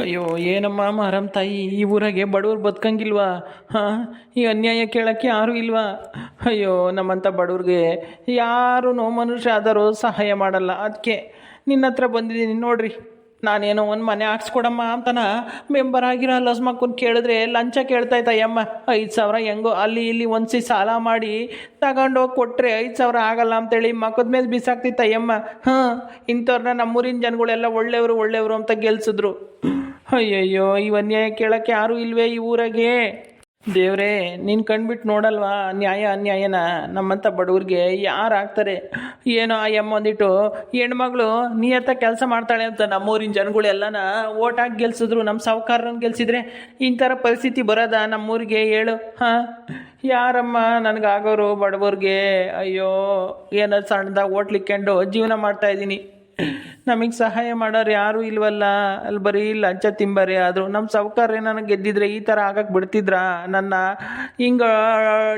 ಅಯ್ಯೋ, ಏನಮ್ಮ ಮಾರಮ್ಮ ತಾಯಿ, ಈ ಊರಾಗೆ ಬಡವ್ರು ಬದುಕಂಗಿಲ್ವಾ? ಹಾಂ? ಈ ಅನ್ಯಾಯ ಕೇಳೋಕ್ಕೆ ಯಾರೂ ಇಲ್ವಾ? ಅಯ್ಯೋ ನಮ್ಮಂಥ ಬಡವ್ರಿಗೆ ಯಾರೂ ಮನುಷ್ಯ ಆದರೂ ಸಹಾಯ ಮಾಡಲ್ಲ. ಅದಕ್ಕೆ ನಿನ್ನ ಹತ್ರ ಬಂದಿದ್ದೀನಿ, ನೋಡ್ರಿ. ನಾನೇನೋ ಒಂದು ಮನೆ ಹಾಕ್ಸ್ಕೊಡಮ್ಮ ಅಂತನ ಮೆಂಬರ್ ಆಗಿರೋ ಲಸ್ಮಕ್ಕನ್ ಕೇಳಿದ್ರೆ ಲಂಚ ಕೇಳ್ತಾಯ್ತ ಅಯ್ಯಮ್ಮ ಐದು ಸಾವಿರ ಹೆಂಗೋ ಅಲ್ಲಿ ಇಲ್ಲಿ ಒಂದ್ಸಿ ಸಾಲ ಮಾಡಿ ತಗೊಂಡೋಗಿ ಕೊಟ್ಟರೆ ಐದು ಸಾವಿರ ಆಗಲ್ಲ ಅಂತೇಳಿ ಮಕ್ಕದ ಮೇಲೆ ಬಿಸಾಕ್ತಿತ್ತ ಅಯ್ಯಮ್ಮ ಹಾಂ ಇಂಥವ್ರನ್ನ ನಮ್ಮೂರಿನ ಜನಗಳೆಲ್ಲ ಒಳ್ಳೆಯವರು ಒಳ್ಳೆಯವರು ಅಂತ ಗೆಲ್ಸಿದ್ರು. ಅಯ್ಯಯ್ಯೋ, ಈ ಅನ್ಯಾಯ ಕೇಳಕ್ಕೆ ಯಾರೂ ಇಲ್ವೇ ಈ ಊರಾಗೆ? ದೇವ್ರೇ, ನೀನು ಕಣ್ಬಿಟ್ಟು ನೋಡಲ್ವಾ? ನ್ಯಾಯ ಅನ್ಯಾಯನ? ನಮ್ಮಂಥ ಬಡವ್ರಿಗೆ ಯಾರು ಆಗ್ತಾರೆ? ಏನೋ ಆ ಎಂ ಒಂದಿಟ್ಟು, ಹೆಣ್ಮಗಳು ನಿಯತ್ತ ಕೆಲಸ ಮಾಡ್ತಾಳೆ ಅಂತ ನಮ್ಮೂರಿನ ಜನಗಳೆಲ್ಲನ ಓಟ್ ಹಾಕಿ ಗೆಲ್ಸಿದ್ರು ನಮ್ಮ ಸಾವುಕಾರರನ್ನ ಗೆಲ್ಸಿದ್ರೆ ಇಂಥರ ಪರಿಸ್ಥಿತಿ ಬರೋದ ನಮ್ಮೂರಿಗೆ? ಹೇಳು, ಹಾಂ? ಯಾರಮ್ಮ ನನಗಾಗೋರು ಬಡವ್ರಿಗೆ? ಅಯ್ಯೋ, ಏನೋ ಸಣ್ಣದಾಗ ಓಟ್ಲಿಕ್ಕೊಂಡು ಜೀವನ ಮಾಡ್ತಾ ಇದ್ದೀನಿ. ನಮಗೆ ಸಹಾಯ ಮಾಡೋರು ಯಾರು ಇಲ್ವಲ್ಲ? ಅಲ್ಲಿ ಬರೀ ಲಂಚ ತಿಂಬರಿ ಆದರೂ. ನಮ್ಮ ಸಾವುಕಾರ ನನಗೆ ಗೆದ್ದಿದ್ರೆ ಈ ಥರ ಆಗಕ್ಕೆ ಬಿಡ್ತಿದ್ರಾ? ನನ್ನ ಹಿಂಗೆ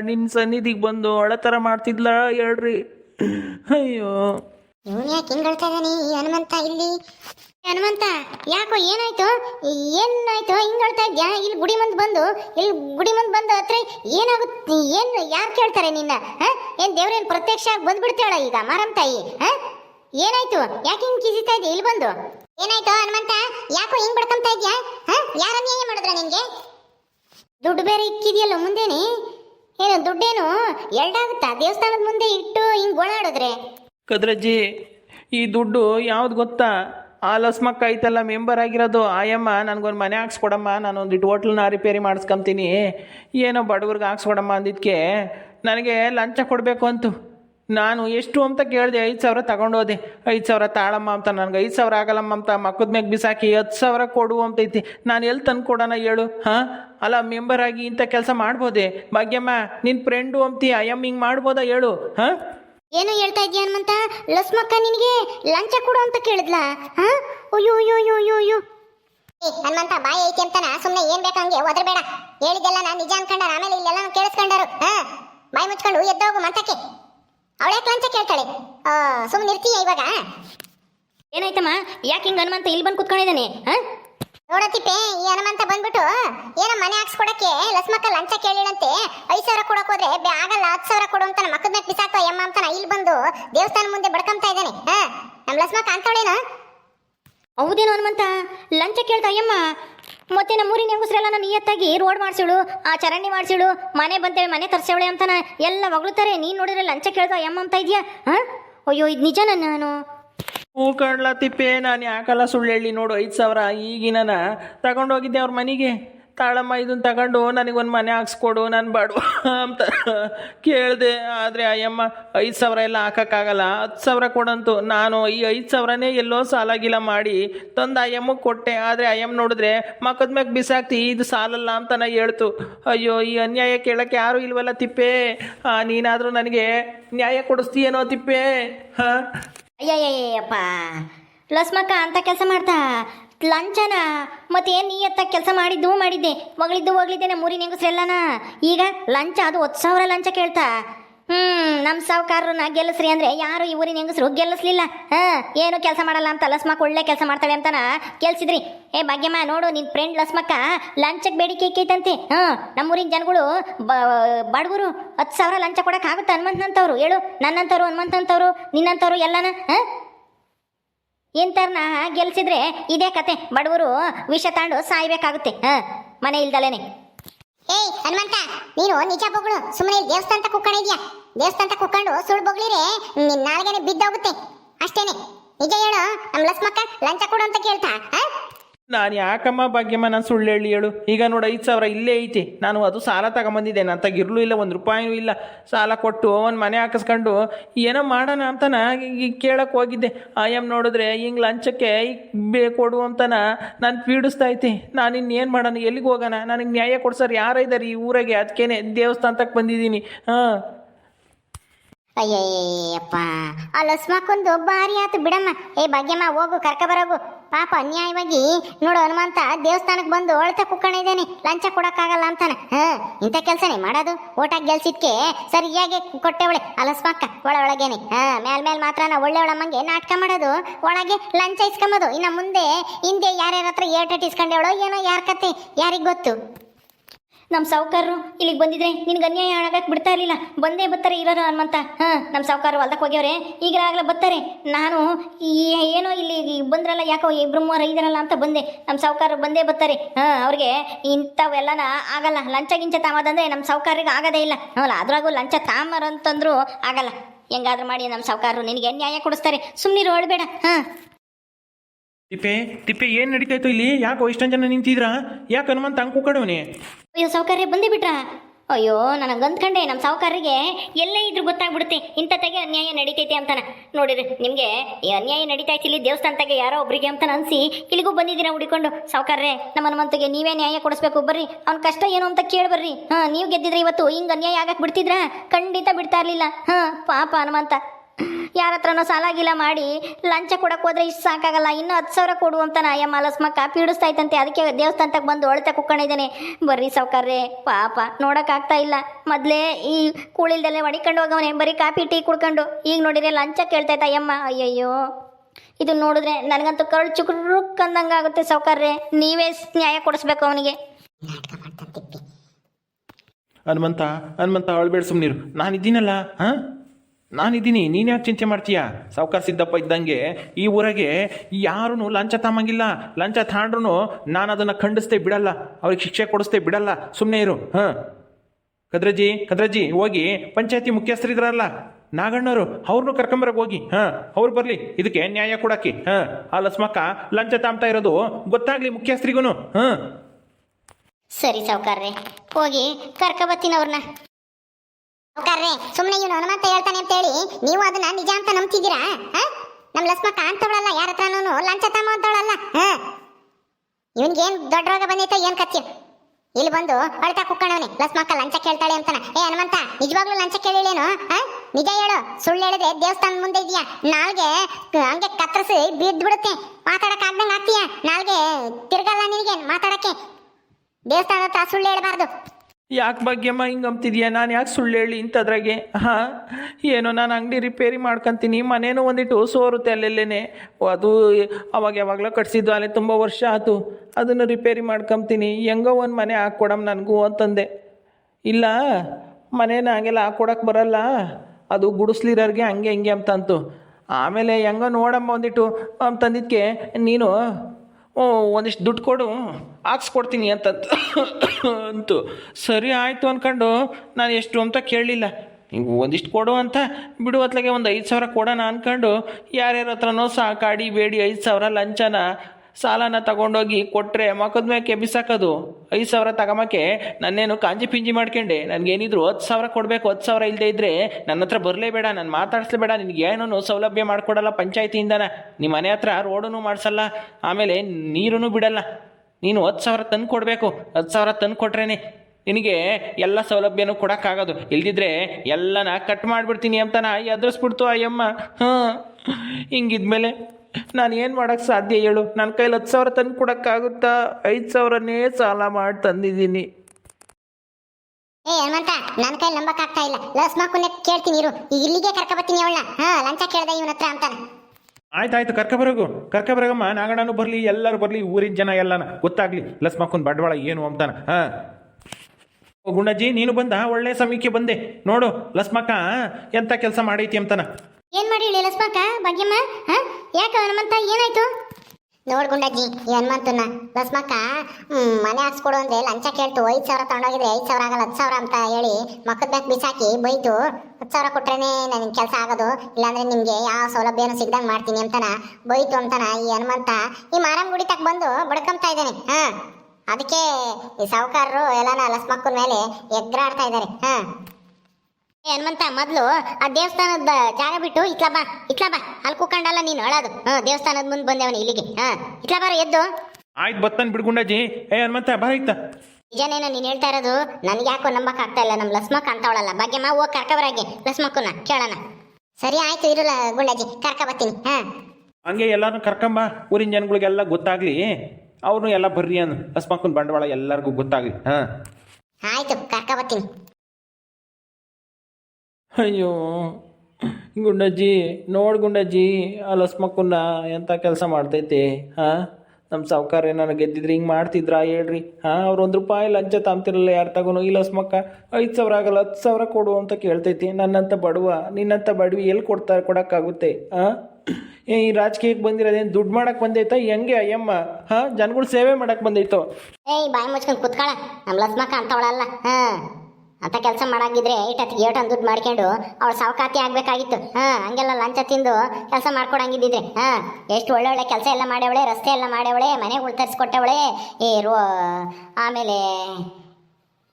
ನಿನ್ನ ಸನ್ನಿಧಿಗೆ ಬಂದು ಒಳ ಥರ ಮಾಡ್ತಿದ್ಲ ಹೇಳ್ರಿ. ಅಯ್ಯೋ. ಇವನ್ ಯಾಕೆ ಹಿಂಗ್ ಹೇಳ್ತಾ ಇದ್ದಾನೆ ಈ ಹನುಮಂತ ಇಲ್ಲಿ? ಹನುಮಂತ, ಯಾಕೋ ಏನಾಯ್ತು? ಏನಾಯ್ತು? ಹೇಳ್ತಾ ಇದ್ಯಾ? ಇಲ್ಲಿ ಗುಡಿ ಮುಂದೆ ಬಂದು, ಇಲ್ಲಿ ಗುಡಿ ಮುಂದೆ ಬಂದು ಹತ್ರ ಏನಾಗುತ್ತೆ ಏನು ಯಾರು ಕೇಳ್ತಾರೆ ನಿನ್ನ ಏನು ಏನ್ ದೇವ್ರೇನ್ ಪ್ರತ್ಯಕ್ಷ ಆಗಿ ಬಂದ್ಬಿಡ್ತಾಳ ಈಗ ಮಾರಮ್ಮ ತಾಯಿ, ಹ? ಏನಾಯ್ತು? ಯಾಕೆ ಹಿಂಗ್ ಕಿಸಿತಾ ಇದೆ ಇಲ್ಲಿ ಬಂದು. ಏನಾಯ್ತು ಹನುಮಂತ? ಯಾಕೋ ಹಿಂಗ್ ಬಡ್ಕೊಂತ ಇದ್ಯಾ? ಹ? ಯಾರ ಅನ್ಯಾಯ ಮಾಡಿದ್ರ ನಿನ್ಗೆ ದುಡ್ಡು ಬೇರೆ ಇಕ್ಕಿದ್ಯಲ್ಲ ಮುಂದೇನೆ? ಏನು, ದುಡ್ಡೇನು? ಎರಡಾಗುತ್ತಾ? ದೇವಸ್ಥಾನದ ಮುಂದೆ ಇಟ್ಟು ಹಿಂಗ್ ಗೋಳಾಡಿದ್ರೆ ಕದ್ರಜ್ಜಿ, ಈ ದುಡ್ಡು ಯಾವ್ದು ಗೊತ್ತಾ? ಆ ಲಸ್ಮಕ್ಕ ಐತಲ್ಲ, ಮೆಂಬರ್ ಆಗಿರೋದು. ಆಯಮ್ಮ ನನಗೊಂದು ಮನೆ ಹಾಕ್ಸ್ಕೊಡಮ್ಮ. ನಾನು ಇಟ್ಟು ಹೋಟ್ಲನ್ನ ರಿಪೇರಿ ಮಾಡಿಸ್ಕೊಂತೀನಿ. ಏನೋ ಬಡವ್ರಿಗೆ ಹಾಕ್ಸ್ಕೊಡಮ್ಮ ಅಂದಿದ್ದಕ್ಕೆ ನನಗೆ ಲಂಚ ಕೊಡಬೇಕು ಅಂತು. ನಾನು ಎಷ್ಟು ಅಂತ ಕೇಳಿದೆ, ಐದು ಸಾವಿರ ತಗೊಂಡೋದೆ ಐದು ಸಾವಿರ ತಾಳಮ್ಮ ಅಂತ, ನನಗೆ ಐದು ಸಾವಿರ ಆಗಲ್ಲಮ್ಮ ಅಂತ, ಮಕ್ಕದ ಮ್ಯಾಗ ಬಿಸಾಕಿ ಹತ್ತು ಸಾವಿರ ಕೊಡು ಅಂತೈತಿ. ನಾನು ಎಲ್ಲಿ ತಂದು ಕೊಡೋಣ ಹೇಳು, ಹಾಂ? ಅಲ್ಲ ಮೆಂಬರ್ ಆಗಿ ಇಂಥ ಕೆಲಸ ಮಾಡ್ಬೋದೆ? ಭಾಗ್ಯಮ್ಮ ನಿನ್ನ ಫ್ರೆಂಡು ಅಂತೀಯ ಅಯ್ಯಮ್ಮ ಹಿಂಗೆ ಮಾಡ್ಬೋದಾ ಹೇಳು, ಹಾಂ? ಏನು ಹೇಳ್ತಾ ಇದೀಯ ಹನುಮಂತ? ಲಸ್ಮಕ್ಕ ನಿನಗೆ ಲಂಚ ಕೊಡು ಅಂತ ಕೇಳಿದ್ಲ? ಹಾ? ಅಯ್ಯೋ ಅಯ್ಯೋ ಅಯ್ಯೋ ಅಯ್ಯೋ ಅಯ್ಯೋ. ಹನುಮಂತ, ಬಾಯಿ ಐತಿ ಅಂತಾನ? ಸುಮ್ಮನೆ ಏನ್ ಬೇಕಂಗೆ ಬೇಡ. ಹೇಳಿದ್ದೆಲ್ಲ ನಾನು ನಿಜ ಅನ್ಕೊಂಡಾರ, ಆಮೇಲೆ ಇಲ್ಲೆಲ್ಲ ಕೇಳಿಸ್ಕೊಂಡಾರು, ಹಾ? ಬಾಯಿ ಮುಚ್ಕೊಂಡು ಎದ್ದೋಗು ಮಂತಕ್ಕೆ. ಲಂಚ ಕೇಳ್ತಾಳೆ. ಸುಮ್ಮನೆ ಇರ್ತೀಯ ಇವಾಗ? ಏನಾಯ್ತಮ್ಮ? ಯಾಕೆ ಹಿಂಗ ಹನುಮಂತ ಇಲ್ಲಿ ಬಂದು ಕುತ್ಕೊಂಡಿದ್ದಾನೆ ಹಾ? ನೋಡತಿಪ್ಪೆ ಈ ಹನುಮಂತ ಬಂದ್ಬಿಟ್ಟು ಏನೋ ಮನೆ ಹಾಕ್ಸ್ಕೊಡಕ್ಕೆ ಲಸ್ಮಕ್ಕ ಲಂಚ ಕೇಳಿಳಂತೆ ಐದು ಸಾವಿರ ಕೊಡಕ್ ಹೋದ್ರೆ ಆಗಲ್ಲ ಹತ್ತು ಸಾವಿರ ಕೊಡು ಅಂತ ಮಕ್ಕದ ಮೇಲೆ ಬಿಸಾಕ ಯಮ್ಮ ಅಂತ ಇಲ್ಲಿ ಬಂದು ದೇವಸ್ಥಾನ ಮುಂದೆ ಬಡ್ಕಂತಾ ಇದ್ದಾನೆ ಹಾ? ನಮ್ ಲಸ್ಮಕ್ಕ ಅಂತವಳೇನ ಹೌದೇನು ಹನುಮಂತ? ಲಂಚ ಕೇಳ್ತಾ ಅಯ್ಯಮ್ಮ ಮತ್ತೆ ನಮ್ಮೂರಿನ ಹೆಂಗಸ್ರೆಲ್ಲ ನಾನು ನಿಯತ್ತಾಗಿ ರೋಡ್ ಮಾಡ್ಸಿಳು, ಆ ಚರಂಡಿ ಮಾಡ್ಸಿಳು, ಮನೆ ಬಂತೇವೆ ಮನೆ ತರ್ಸೇವಳೆ ಅಂತಾನ ಎಲ್ಲ ಹೊಗಳುತ್ತಾರೆ. ನೀನು ನೋಡಿದ್ರೆ ಲಂಚ ಕೇಳ್ದ ಎಂ ಅಂತ ಇದೆಯಾ? ಅಯ್ಯೋ, ಇದು ನಿಜನ ನಾನು? ಹೂ ಕಣ್ಲ ನಾನು ಯಾಕಲ್ಲ ಸುಳ್ಳು ಹೇಳಿ ನೋಡು, ಐದು ಸಾವಿರ ಈಗಿನ ತಗೊಂಡೋಗಿದ್ದೆ ಅವ್ರ ಮನೆಗೆ. ತಾಳಮ್ಮ ಇದನ್ನು ತಗೊಂಡು ನನಗೊಂದು ಮನೆ ಹಾಕ್ಸ್ಕೊಡು, ನಾನು ಬಡವ ಅಂತ ಕೇಳಿದೆ. ಆದರೆ ಅಯ್ಯಮ್ಮ, ಐದು ಸಾವಿರ ಎಲ್ಲ ಹಾಕೋಕ್ಕಾಗಲ್ಲ. ಹತ್ತು ಸಾವಿರ ಕೊಡಂತು ನಾನು ಈ ಐದು ಸಾವಿರನೇ ಎಲ್ಲೋ ಸಾಲಾಗಿಲ್ಲ ಮಾಡಿ ತಂದು ಅಯ್ಯಮ್ಮಗೆ ಕೊಟ್ಟೆ. ಆದರೆ ಅಯ್ಯಮ್ಮ ನೋಡಿದ್ರೆ ಮಕ್ಕದ ಬಿಸಾಕ್ತಿ ಇದು ಸಾಲಲ್ಲ ಅಂತ ನಾ ಹೇಳ್ತು. ಅಯ್ಯೋ, ಈ ಅನ್ಯಾಯ ಕೇಳೋಕ್ಕೆ ಯಾರೂ ಇಲ್ವಲ್ಲ ತಿಪ್ಪೆ? ನೀನಾದರೂ ನನಗೆ ನ್ಯಾಯ ಕೊಡಿಸ್ತೀಯೇನೋ ತಿಪ್ಪೆ? ಹಾಂ? ಅಯ್ಯಯ್ಯಪ್ಪ ಲಸ್ಮಕ್ಕ, ಅಂತ ಕೆಲಸ ಮಾಡ್ತಾ? ಲಂಚನ ಮತ್ತೇನು ನೀಯತ್ತ ಕೆಲಸ ಮಾಡಿದ್ದು, ಮಾಡಿದ್ದೆ. ಒಗಳಿದ್ದು ಒಗಳಿದ್ದೆ ನಮ್ಮ ಊರಿನ ಹೆಂಗಸ್ರೆಲ್ಲನ. ಈಗ ಲಂಚ, ಅದು ಹತ್ತು ಸಾವಿರ ಲಂಚ ಕೇಳ್ತಾ. ಹ್ಞೂ ನಮ್ಮ ಸಾವುಕಾರರನ್ನ ಗೆಲ್ಲಿಸ್ರಿ ಅಂದರೆ ಯಾರು ಈ ಊರಿನ ಹೆಂಗಸರು ಗೆಲ್ಲಿಸ್ಲಿಲ್ಲ? ಹಾಂ, ಏನು ಕೆಲಸ ಮಾಡಲ್ಲ ಅಂತ ಲಸ್ಮಕ್ಕ ಒಳ್ಳೆ ಕೆಲಸ ಮಾಡ್ತಾಳೆ ಅಂತನ ಕೇಳ್ಸಿದ್ರಿ. ಏ, ಭಾಗ್ಯಮ್ಮ, ನೋಡು ನಿನ್ನ ಫ್ರೆಂಡ್ ಲಸ್ಮಕ್ಕ ಲಂಚಕ್ಕೆ ಬೇಡಿಕೆ ಇಕ್ಕೈತಂತೆ ಹಾಂ ನಮ್ಮೂರಿನ ಜನಗಳು ಬಡಗರು ಹತ್ತು ಸಾವಿರ ಲಂಚ ಕೊಡೋಕ್ಕಾಗುತ್ತೆ ಹನುಮಂತನಂತವ್ರು? ಹೇಳು ನನ್ನಂಥವ್ರು ಹನುಮಂತಂತವ್ರು ನಿನ್ನಂಥವ್ರು ಎಲ್ಲನ? ಹಾಂ? ಇಂಥರ್ನ ಗೆಲ್ಸಿದ್ರೆ ಇದೇ ಕತೆ. ಬಡವರು ವಿಷ ತಾಂಡು ಸಾಯ್ಬೇಕಾಗುತ್ತೆ. ಹ, ಮನೆ ಇಲ್ದಲೇನೆ. ಏಯ್, ಹನುಮಂತ, ನೀನು ನಿಜ ಬೊಗಳು. ಸುಮ್ಮನೆ ದೇವಸ್ಥಾನ ಕುಕ್ಕೊಂಡಿದ್ಯಾ ದೇವಸ್ಥಾನ ಕುಕ್ಕೊಂಡು ಸುಳ್ಳು ಬೊಗಳಿರೆ ನಿನ್ನ ನಾಲ್ಗೆನೆ ಬಿದ್ದೋಗುತ್ತೆ. ಅಷ್ಟೇನೆ. ನಿಜ ಹೇಳು ನಮ್ಮ ಲಸ್ಮಕ್ಕ ಲಂಚ ಕೊಡು ಅಂತ ಕೇಳ್ತಾ, ಹಾ? ನಾನು ಯಾಕಮ್ಮ ಭಾಗ್ಯಮ್ಮ ನಾನು ಸುಳ್ಳು ಹೇಳಿ ಹೇಳು? ಈಗ ನೋಡಿ ಐದು ಸಾವಿರ ಇಲ್ಲೇ ಐತಿ. ನಾನು ಅದು ಸಾಲ ತಗೊಂಬಂದಿದ್ದೆ. ನನ್ನ ತಗಿರ್ಲೂ ಇಲ್ಲ, ಒಂದು ರೂಪಾಯಿನೂ ಇಲ್ಲ. ಸಾಲ ಕೊಟ್ಟು ಒಂದು ಮನೆ ಹಾಕಿಸ್ಕೊಂಡು ಏನೋ ಮಾಡೋಣ ಅಂತನ ಈಗ ಕೇಳಕ್ಕೆ ಹೋಗಿದ್ದೆ. ಆಯಮ್ ನೋಡಿದ್ರೆ ಹಿಂಗೆ ಲಂಚಕ್ಕೆ ಬೇ ಕೊಡು ಅಂತನ ನಾನು ಪೀಡಿಸ್ತಾ ಐತಿ. ನಾನು ಇನ್ನೇನು ಮಾಡೋಣ? ಎಲ್ಲಿಗೆ ಹೋಗೋಣ? ನನಗೆ ನ್ಯಾಯ ಕೊಡ್ಸೋರು ಯಾರು ಇದ್ದಾರೆ ಈ ಊರಾಗೆ? ಅದಕ್ಕೇನೆ ದೇವಸ್ಥಾನಕ್ಕೆ ಬಂದಿದ್ದೀನಿ. ಹಾಂ. ಅಯ್ಯಯ್ಯಪ್ಪ ಆ ಲಸ್ಮಾಕೊಂದು ಭಾರಿ ಆತು ಬಿಡಮ್ಮ. ಏ ಭಾಗ್ಯಮ್ಮ, ಹೋಗು, ಕರ್ಕ ಬರೋಗು. ಪಾಪ ಅನ್ಯಾಯವಾಗಿ ನೋಡು ಹನುಮಂತ ದೇವಸ್ಥಾನಕ್ಕೆ ಬಂದು ಒಳತ ಕುಕ್ಕಣ ಇದ್ದಾನೆ. ಲಂಚ ಕೊಡೋಕ್ಕಾಗಲ್ಲ ಅಂತಾನೆ. ಹ, ಇಂಥ ಕೆಲಸನೇ ಮಾಡೋದು? ಓಟಾಗಿ ಗೆಲ್ಸಿದ್ಕೆ ಸರಿಯಾಗಿ ಕೊಟ್ಟೆವಳೆ ಆ ಲಸ್ಮಕ್ಕ, ಒಳ ಒಳಗೇನೆ. ಹಾ ಮೇಲ್ ಮೇಲೆ ಮಾತ್ರ ನಾ ಒಳ್ಳೆ ಒಳಮ್ಮಂಗೆ ನಾಟಕ ಮಾಡೋದು. ಒಳಗೆ ಲಂಚ ಇಸ್ಕೊಂಬೋದು ಇನ್ನು ಮುಂದೆ ಹಿಂದೆ ಯಾರ್ಯಾರ ಹತ್ರ ಏಟಟ್ ಇಸ್ಕೊಂಡೇವಳೋ ಏನೋ ಯಾರ ಕತೆ? ಯಾರಿಗೆ ಗೊತ್ತು? ನಮ್ಮ ಸಾವುಕಾರರು ಇಲ್ಲಿಗೆ ಬಂದಿದ್ರೆ ನಿನ್ಗೆ ಅನ್ಯಾಯ ಆಗಕ್ಕೆ ಬಿಡ್ತಾ ಇರಲಿಲ್ಲ. ಬಂದೇ ಬರ್ತಾರೆ ಇರೋರು ಹನುಮಂತ. ಹಾಂ ನಮ್ಮ ಸಾವುಕಾರ ಹೊಲ್ದಕ್ಕೆ ಹೋಗ್ಯವ್ರೆ ಈಗಲಾಗಲೇ ಬರ್ತಾರೆ. ನಾನು ಈ- ಏನೋ ಇಲ್ಲಿ ಬಂದ್ರಲ್ಲ ಯಾಕೋ ಇಬ್ಬರು ಮೂವರು ಐದರಲ್ಲ ಅಂತ ಬಂದೆ. ನಮ್ಮ ಸಾವುಕಾರರು ಬಂದೇ ಬರ್ತಾರೆ. ಹಾಂ, ಅವ್ರಿಗೆ ಇಂಥವೆಲ್ಲನ ಆಗಲ್ಲ. ಲಂಚ ಗಿಂಚ ತಾಮದಂದ್ರೆ ನಮ್ಮ ಸಾವುಕಾರಿಗೆ ಆಗೋದೇ ಇಲ್ಲ. ಹೌಲ್ಲ ಅದ್ರಾಗೂ ಲಂಚ ತಾಮರಂತಂದ್ರೂ ಆಗಲ್ಲ. ಹೆಂಗಾದ್ರೂ ಮಾಡಿ ನಮ್ಮ ಸಾವುಕಾರರು ನಿನಗೆ ನ್ಯಾಯ ಕೊಡಿಸ್ತಾರೆ. ಸುಮ್ಮನೆ ಹೇಳಬೇಡ ಹಾಂ. ತಿಪ್ಪೆ ತಿಪ್ಪೆ ಏನು ನಡೀತಾಯ್ತು ಇಲ್ಲಿ? ಯಾಕೋ ಇಷ್ಟೊಂದು ಜನ ನಿಂತಿದ್ರ? ಯಾಕೆ ಹನುಮಂತ ಹಂಗೆ ಕೂಕಡವನಿ ಅಯ್ಯೋ ಸೌಕರ್ಯ ಬಂದೇ ಬಿಟ್ರಾ ಅಯ್ಯೋ ನನಗೆ ಅಂದ್ಕಂಡೆ ನಮ್ಮ ಸಾವುಕಾರರಿಗೆ ಎಲ್ಲೇ ಇದ್ರೂ ಗೊತ್ತಾಗ್ಬಿಡುತ್ತೆ. ಇಂಥತ್ತಾಗೆ ಅನ್ಯಾಯ ನಡೀತೈತೆ ಅಂತಾನ. ನೋಡಿರಿ, ನಿಮಗೆ ಈ ಅನ್ಯಾಯ ನಡೀತೈತಿ ಇಲ್ಲಿ ದೇವಸ್ಥಾನದಾಗೆ ಯಾರೋ ಒಬ್ಬರಿಗೆ ಅಂತ ಅನ್ಸಿ ಇಲ್ಲಿಗೂ ಬಂದಿದ್ದೀರಾ ಹುಡಿಕೊಂಡು? ಸಾವುಕಾರ್ರೆ, ನಮ್ಮ ಹನುಮಂತಿಗೆ ನೀವೇ ನ್ಯಾಯ ಕೊಡಿಸ್ಬೇಕು. ಬರ್ರಿ, ಅವ್ನ ಕಷ್ಟ ಏನು ಅಂತ ಕೇಳಿ ಬರ್ರಿ. ಹಾಂ, ನೀವು ಗೆದ್ದಿದ್ರೆ ಇವತ್ತು ಹಿಂಗೆ ಅನ್ಯಾಯ ಆಗಕ್ಕೆ ಬಿಡ್ತಿದ್ರಾ? ಖಂಡಿತ ಬಿಡ್ತಾ ಇರಲಿಲ್ಲ. ಹಾಂ, ಪಾಪ ಹನುಮಂತ. ಯಾರ ಹತ್ರನೋ ಸಾಲ ಗೀಲ ಮಾಡಿ ಲಂಚ ಕೊಡಕ್ಕೆ ಹೋದ್ರೆ ಇಷ್ಟು ಸಾಕಾಗಲ್ಲ. ಇನ್ನೂ ಹತ್ತು ಸಾವಿರ ಕೊಡು ಅಂತ ಮಾಲಸ್ಮಕ್ಕ ಪೀಡಿಸ್ತಾ ಇತ್ತಂತೆ ಅದಕ್ಕೆ ದೇವಸ್ಥಾನಕ್ಕೆ ಬಂದು ಒಳತೆ ಕುಕ್ಕೊಂಡಿದ್ದೇನೆ ಬರ್ರಿ ಸಾವ್ಕಾರ್ರೆ, ಪಾಪ ನೋಡೋಕ್ಕಾಗ್ತಾ ಇಲ್ಲ. ಮೊದಲೇ ಈ ಕೂಳಿಲ್ದಲ್ಲೇ ಒಡಿಕೊಂಡು ಹೋಗವನೆ, ಬರೀ ಕಾಫಿ, ಟೀ ಕುಡ್ಕೊಂಡು. ಈಗ ನೋಡಿದ್ರೆ ಲಂಚ ಕೇಳ್ತೈತ ಅಯ್ಯಮ್ಮ. ಅಯ್ಯಯ್ಯೋ. ಇದು ನೋಡಿದ್ರೆ ನನಗಂತೂ ಕರಳು ಚುಕ್ರುಕ್ ಅಂದಂಗೆ ಆಗುತ್ತೆ ಸೌಕರ್ರೆ ನೀವೇ ನ್ಯಾಯ ಕೊಡಿಸ್ಬೇಕು ಅವನಿಗೆ. ಹನುಮಂತ ಹನುಮಂತ ಹನುಮಂತ ಬೇಡ ಸುಮ್ಮನಿರು ನಾನಿದ್ದೀನಲ್ಲ ಹಾಂ? ನಾನಿದ್ದೀನಿ, ನೀನು ಯಾಕೆ ಚಿಂತೆ ಮಾಡ್ತೀಯಾ? ಸಾವುಕಾರ ಸಿದ್ದಪ್ಪ ಇದ್ದಂಗೆ ಈ ಊರಾಗೆ ಯಾರೂ ಲಂಚ ತಮ್ಮಂಗಿಲ್ಲ. ಲಂಚ ತಗೊಂಡ್ರು ನಾನು ಅದನ್ನು ಖಂಡಿಸ್ತೇ ಬಿಡಲ್ಲ. ಅವ್ರಿಗೆ ಶಿಕ್ಷೆ ಕೊಡಿಸ್ತೇ ಬಿಡಲ್ಲ. ಸುಮ್ಮನೆ ಇರು. ಹಾಂ. ಕದ್ರಜ್ಜಿ ಕದ್ರಜ್ಜಿ, ಹೋಗಿ ಪಂಚಾಯತಿ ಮುಖ್ಯಸ್ಥರಿದ್ರಲ್ಲ ನಾಗಣ್ಣವರು ಅವ್ರನ್ನೂ ಕರ್ಕೊಂಬರಕ್ಕೆ ಹೋಗಿ. ಹಾಂ. ಅವ್ರು ಬರಲಿ. ಇದಕ್ಕೆ ನ್ಯಾಯ ಕೊಡಕ್ಕೆ. ಹಾಂ. ಆ ಲಸ್ಮಕ್ಕ ಲಂಚ ತಾಮ್ತಾ ಇರೋದು ಗೊತ್ತಾಗ್ಲಿ ಮುಖ್ಯಸ್ಥರಿಗೂ ಹಾಂ. ಸರಿ ಸಾವುಕಾರ್ರೆ. ಹೋಗಿ ಕರ್ಕೊಬತ್ತೀನಿ ಅವ್ರನ್ನ ಸಾವುಕಾರ್ರೆ ಸುಮ್ಮನೆ ಇವನು ಹನುಮಂತ ಹೇಳ್ತಾನೆ ಅಂತ ಹೇಳಿ ನೀವು ಅದನ್ನ ನಿಜ ಅಂತ ನಂಬ್ತಿದ್ದೀರಾ? ಹಾ? ನಮ್ ಲಸ್ಮಕ ಅಂತವಳಲ್ಲ, ಯಾರ ಹತ್ರನೂ ಲಂಚ ತಮ್ಮ ಅಂತವಳಲ್ಲ ಇವನ್ಗೇನ್ ದೊಡ್ಡ ರೋಗ ಬಂದೈತೆ ಏನ್ ಕತ್ತಿ ಇಲ್ಲಿ ಬಂದು ಅಳ್ತಾ ಕುಕ್ಕಣವನೆ ಲಸ್ಮಕ್ಕ ಲಂಚ ಕೇಳ್ತಾಳೆ ಅಂತಾನ. ಏ, ಹನುಮಂತ, ನಿಜವಾಗ್ಲೂ ಲಂಚ ಹಾ? ನಿಜ ಹೇಳು, ಸುಳ್ಳು ಹೇಳಿದ್ರೆ ದೇವಸ್ಥಾನ ಮುಂದೆ ಇದೆಯಾ? ನಾಲ್ಗೆ ಹಂಗೆ ಕತ್ತರಿಸಿ ಬಿದ್ದು ಬಿಡುತ್ತೆ ಮಾತಾಡಕ್ ಆಗ್ದಂಗ ಆಗ್ತೀಯ? ನಾಲ್ಗೆ ತಿರ್ಗಲ್ಲ ನಿನಗೆ ಮಾತಾಡಕ್ಕೆ? ದೇವಸ್ಥಾನ ಸುಳ್ಳು ಹೇಳಬಾರ್ದು. ಯಾಕೆ ಭಾಗ್ಯಮ್ಮ ಹಿಂಗೆ ಅಂಬ್ತಿದ್ಯಾ? ನಾನು ಯಾಕೆ ಸುಳ್ಳು ಹೇಳಿ ಇಂಥದ್ರಾಗೆ? ಹಾಂ? ಏನೋ ನಾನು ಅಂಗಡಿ ರಿಪೇರಿ ಮಾಡ್ಕೊತೀನಿ. ಮನೇನೂ ಒಂದಿಟ್ಟು ಸೋರುತ್ತೆ ಅಲ್ಲೆಲ್ಲೇ ಅದು ಅವಾಗ ಯಾವಾಗಲೂ ಕಟ್ಸಿದ್ದು, ಅಲ್ಲೇ ತುಂಬ ವರ್ಷ ಆಯಿತು ಅದನ್ನು ರಿಪೇರಿ ಮಾಡ್ಕೊಂತೀನಿ ಹೆಂಗೋ ಒಂದು ಮನೆ ಹಾಕ್ಕೊಡಮ್ ನನಗೂ ಅಂತಂದೆ. ಇಲ್ಲ, ಮನೇನ ಹಂಗೆಲ್ಲ ಹಾಕ್ಕೊಡಕ್ಕೆ ಬರಲ್ಲ. ಅದು ಗುಡಿಸ್ಲಿರೋರಿಗೆ ಹಂಗೆ ಹಿಂಗೆ ಅಂತಂತು. ಆಮೇಲೆ ಹೆಂಗೋ ನೋಡಮ್ಮ ಒಂದಿಟ್ಟು ಅಂತಂದಿದ್ದಕ್ಕೆ ನೀನು ಒಂದಿಷ್ಟು ದುಡ್ಡು ಕೊಡು, ಹಾಕ್ಸ್ಕೊಡ್ತೀನಿ ಅಂತ ಅಂತು ಸರಿ ಆಯಿತು ಅಂದ್ಕೊಂಡು ನಾನು ಎಷ್ಟು ಅಂತ ಕೇಳಲಿಲ್ಲ. ಒಂದಿಷ್ಟು ಕೊಡು ಅಂತ ಬಿಡು ಹೊತ್ಲಾಗೆ ಒಂದು ಐದು ಸಾವಿರ ಕೊಡೋಣ ಅಂದ್ಕೊಂಡು ಯಾರ್ಯಾರ ಹತ್ರನೋ ಸಾಕಾಡಿ ಬೇಡಿ ಐದು ಸಾವಿರ ಲಂಚನ ಸಾಲನ ತಗೊಂಡೋಗಿ ಕೊಟ್ಟರೆ ಮಕ್ಕದ ಮೇಲೆ ಬಿಸಾಕೋದು. ಐದು ಸಾವಿರ ತಗೊಂಬಕ್ಕೆ ನನ್ನೇನು ಕಾಂಜಿ ಪಿಂಜಿ ಮಾಡ್ಕೊಂಡೆ. ನನಗೇನಿದ್ರು ಹತ್ತು ಸಾವಿರ ಕೊಡಬೇಕು, ಹತ್ತು ಸಾವಿರ ಇಲ್ಲದೆ ಇದ್ದರೆ ನನ್ನ ಹತ್ರ ಬರಲೇಬೇಡ, ನಾನು ಮಾತಾಡಿಸ್ಲೇಬೇಡ ನಿನಗೇನೂ ಸೌಲಭ್ಯ ಮಾಡಿಕೊಡಲ್ಲ ಪಂಚಾಯತಿಯಿಂದನ. ನಿಮ್ಮ ಮನೆ ಹತ್ರ ರೋಡೂ ಮಾಡಿಸಲ್ಲ, ಆಮೇಲೆ ನೀರೂ ಬಿಡಲ್ಲ. ನೀನು ಹತ್ತು ಸಾವಿರ ತಂದು ಕೊಡಬೇಕು, ಹತ್ತು ಸಾವಿರ ತಂದು ಕೊಟ್ರೇನೆ ನಿನಗೆ ಎಲ್ಲ ಸೌಲಭ್ಯನೂ ಕೊಡೋಕ್ಕಾಗೋದು. ಇಲ್ದಿದ್ರೆ ಎಲ್ಲನ ಕಟ್ ಮಾಡಿಬಿಡ್ತೀನಿ ಅಂತನ. ಎದುರಿಸ್ಬಿಡ್ತು ಅಯ್ಯಮ್ಮ. ಹಾಂ, ಹಿಂಗಿದ್ಮೇಲೆ ನಾನು ಏನು ಮಾಡೋಕ್ಕೆ ಸಾಧ್ಯ ಹೇಳು? ನನ್ನ ಕೈಲಿ ಹತ್ತು ಸಾವಿರ ತಂದು ಕೊಡೋಕ್ಕಾಗುತ್ತಾ? ಐದು ಸಾವಿರನೇ ಸಾಲ ಮಾಡಿ ತಂದಿದ್ದೀನಿ. ಏ ಹನುಮಂತ ನನ್ನ ಕೈ ನಂಬಕ್ ಆಗ್ತಾ ಇಲ್ಲ ಲಸ್ಮಕ್ಕನ್ನ ಕೇಳ್ತೀನಿ ಇರು. ಈಗ ಇಲ್ಲಿಗೆ ಕರ್ಕೊಬತ್ತೀನಿ ಅವಳನ್ನ. ಹಾ ಲಂಚ ಕೇಳ್ದೆ ಇವನ ಹತ್ರ ಅಂತಾನೆ. ಆಯ್ತಾಯ್ತು ಕರ್ಕಬರಗು ಕರ್ಕಬರಗಮ್ಮ ನಾಗಣ್ಣನು ಬರಲಿ ಎಲ್ಲರೂ ಬರಲಿ ಊರಿನ ಜನ ಎಲ್ಲನ. ಗೊತ್ತಾಗ್ಲಿ ಲಸ್ಮಕ್ಕನ್ ಬಂಡವಾಳ ಏನು ಅಂತಾನ. ಹಾ. ಗುಂಡಜ್ಜಿ ನೀನು ಬಂದ ಒಳ್ಳೆ ಸಮಯಕ್ಕೆ ಬಂದೆ. ನೋಡು ಲಸ್ಮಕ್ಕ ಎಂಥ ಕೆಲಸ ಮಾಡೈತಿ ಅಂತಾನ. ಏನ್ ಮಾಡಿ ಲಸ್ಮಕ್ಕ ಭಾಗ್ಯಮ್ಮ? ಹಾ? ಯಾಕ ಹನುಮಂತ, ಏನಾಯ್ತು? ನೋಡ್ ಗುಂಡಜ್ಜಿ, ಈ ಹನುಮಂತನ. ಲಸ್ಮಕ್ಕ ಮನೆ ಹಾಕ್ಸ್ಕೊಡು ಅಂದ್ರೆ ಲಂಚ ಕೇಳ್ತು. ಐದ್ ಸಾವಿರ ತಗೊಂಡೋಗಿದ್ರೆ ಐದ್ ಸಾವಿರ ಆಗಲ್ಲ, ಹತ್ತು ಸಾವಿರ ಅಂತ ಹೇಳಿ ಮಕ್ಕದ ಮ್ಯಾಕ್ ಬಿಸಾಕಿ ಬೈತು. ಹತ್ತು ಸಾವಿರ ಕೊಟ್ರೇನೆ ನನಗೆ ಕೆಲಸ ಆಗೋದು. ಇಲ್ಲಾಂದ್ರೆ ನಿಮ್ಗೆ ಯಾವ ಸೌಲಭ್ಯನೂ ಸಿಗ್ದಂಗೆ ಮಾಡ್ತೀನಿ ಅಂತಾನ, ಬೈತು ಅಂತಾನ ಈ ಹನುಮಂತ. ಈ ಮಾರಾಮ್ ಗುಡಿ ತಕ್ಕ ಬಂದು ಬಡ್ಕೊಂತಾ ಇದ್ದಾನೆ. ಹಾ? ಅದಕ್ಕೆ ಈ ಸಾವುಕಾರರು ಎಲ್ಲಾನ ಲಸ್ಮಕ್ಕನ ಮೇಲೆ ಎಗ್ರಾಡ್ತಾ ಇದ್ದಾರೆ. ಹಾ? ಹನುಮಂತ ಮೊದ್ಲು ಆ ದೇವಸ್ಥಾನದ ಜಾಗ ಬಿಟ್ಟು ಇತ್ಲಾ ಬಾ ಇತ್ಲಾ ಬಾ. ಅಲ್ಲಿ ಕೂಕಂಡಲ್ಲ ನೀನು ಹೇಳೋದು ಹಾ ದೇವಸ್ಥಾನದ ಮುಂದೆ ಬಂದೇವನ ಇಲ್ಲಿಗೆ. ಹಾ ಇತ್ಲಾ ಬಾರ ಎದ್ದು. ಆಯ್ತು ಬತ್ತನ್ ಬಿಡ್ಗುಂಡಾಜಿ ಏ ಹನುಮಂತ ಬಾರ ಇತ್ತ. ನಿಜನೇನ ನೀನ್ ಹೇಳ್ತಾ ಇರೋದು? ನನಗೆ ಯಾಕೋ ನಂಬಕ್ ಆಗ್ತಾ ಇಲ್ಲ. ನಮ್ ಲಸ್ಮಕ್ ಅಂತವಳಲ್ಲ. ಭಾಗ್ಯಮ್ಮ ಹೋಗ್ ಕರ್ಕಬರಾಗೆ ಲಸ್ಮಕ್ಕನ ಕೇಳೋಣ. ಸರಿ ಆಯ್ತು ಇರಲ್ಲ ಗುಂಡಾಜಿ. ಕರ್ಕ ಬತ್ತೀನಿ ಹಾ. ಹಂಗೆ ಎಲ್ಲಾರು ಕರ್ಕೊಂಬ ಊರಿನ ಜನಗಳಿಗೆಲ್ಲ ಗೊತ್ತಾಗ್ಲಿ. ಅವ್ರನ್ನೂ ಎಲ್ಲ ಬರ್ರಿ ಅನ್. ಲಸ್ಮಕ್ಕನ ಬಂಡವಾಳ ಎಲ್ಲರಿಗೂ ಗೊತ್ತಾಗ್ಲಿ. ಹಾಂ. ಆಯ್ತು ಕರ್ಕ ಬರ್ತೀನಿ. ಅಯ್ಯೋ, ಗುಂಡಜ್ಜಿ, ನೋಡು ಗುಂಡಜ್ಜಿ, ಆ ಲಸ್ಮಕ್ಕನ್ನ ಎಂಥ ಕೆಲಸ ಮಾಡ್ತೈತಿ, ಹಾಂ? ನಮ್ಮ ಸಾವ್ಕಾರ ಏನಾರು ಗೆದ್ದಿದ್ರೆ ಹಿಂಗೆ ಮಾಡ್ತಿದ್ರಾ ಹೇಳ್ರಿ, ಹಾಂ? ಅವ್ರು ಒಂದು ರೂಪಾಯಿ ಲಂಚ ತಾಂತಿರಲ್ಲ ಯಾರು ತಗೋನು? ಈ ಲಸ್ಮಕ್ಕ ಐದು ಸಾವಿರ ಆಗಲ್ಲ, ಹತ್ತು ಸಾವಿರ ಕೊಡು ಅಂತ ಕೇಳ್ತೈತಿ. ನನ್ನಂಥ ಬಡವ ನಿನ್ನಂಥ ಬಡವಿ ಎಲ್ಲಿ ಕೊಡ್ತಾರೆ ಕೊಡೋಕ್ಕಾಗುತ್ತೆ, ಹಾಂ? ಈ ರಾಜಕೀಯಕ್ಕೆ ಬಂದಿರೋದೇನು ದುಡ್ಡು ಮಾಡಕ್ಕೆ ಬಂದೈತಾ? ಹೆಂಗೆ, ಅಯ್ಯಮ್ಮ? ಹಾಂ? ಜನಗಳು ಸೇವೆ ಮಾಡಕ್ಕೆ ಬಂದೈತೋ? ಏಯ್, ಬಾಯಿ ಮುಚ್ಕೊಂಡು ಕುತ್ಕೊಳ. ನಮ್ಮ ಲಸ್ಮಕ್ಕ ಅಂತವಳಲ್ಲ, ಹಾ? ಅಂತ ಕೆಲಸ ಮಾಡಾಗಿದ್ರೆ ಇಟ್ಟತ್ತಿಗೆ ಏಟನ್ ದುಡ್ಡು ಮಾಡ್ಕೊಂಡು ಅವಳು ಸಾವಕಾತಿ ಆಗ್ಬೇಕಾಗಿತ್ತು. ಹಾ, ಹಂಗೆಲ್ಲ ಲಂಚ ತಿಂದು ಕೆಲಸ ಮಾಡ್ಕೊಡಂಗಿದ್ದಿದ್ರೆ. ಹಾ, ಎಷ್ಟು ಒಳ್ಳೊಳ್ಳೆ ಕೆಲಸ ಎಲ್ಲ ಮಾಡ್ಯವಳೆ, ರಸ್ತೆ ಎಲ್ಲ ಮಾಡ್ಯವಳೆ, ಮನೆಗೆ ಉಳ್ತರಿಸ್ಕೊಟ್ಟವಳೆ. ಏ, ರೋ, ಆಮೇಲೆ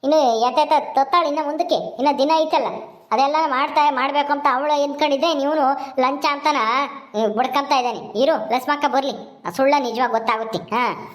ಇನ್ನು ಎತ್ತ ತತ್ತಾಳು ಇನ್ನು ಮುಂದಕ್ಕೆ. ಇನ್ನು ದಿನ ಐತಲ್ಲ. ಅದೆಲ್ಲ ಮಾಡ್ತಾ ಮಾಡ್ಬೇಕು ಅಂತ ಅವಳು ಎಂದ್ಕೊಂಡಿದ್ದೆ ನೀವು ಲಂಚ ಅಂತನ ಬುಡ್ಕಂತ ಇದ್ದಾನೆ. ಇರು, ಲಸ್ಮಕ್ಕ ಬರಲಿ. ಸುಳ್ಳ ನಿಜವಾಗಿ ಗೊತ್ತಾಗುತ್ತೆ. ಹಾ.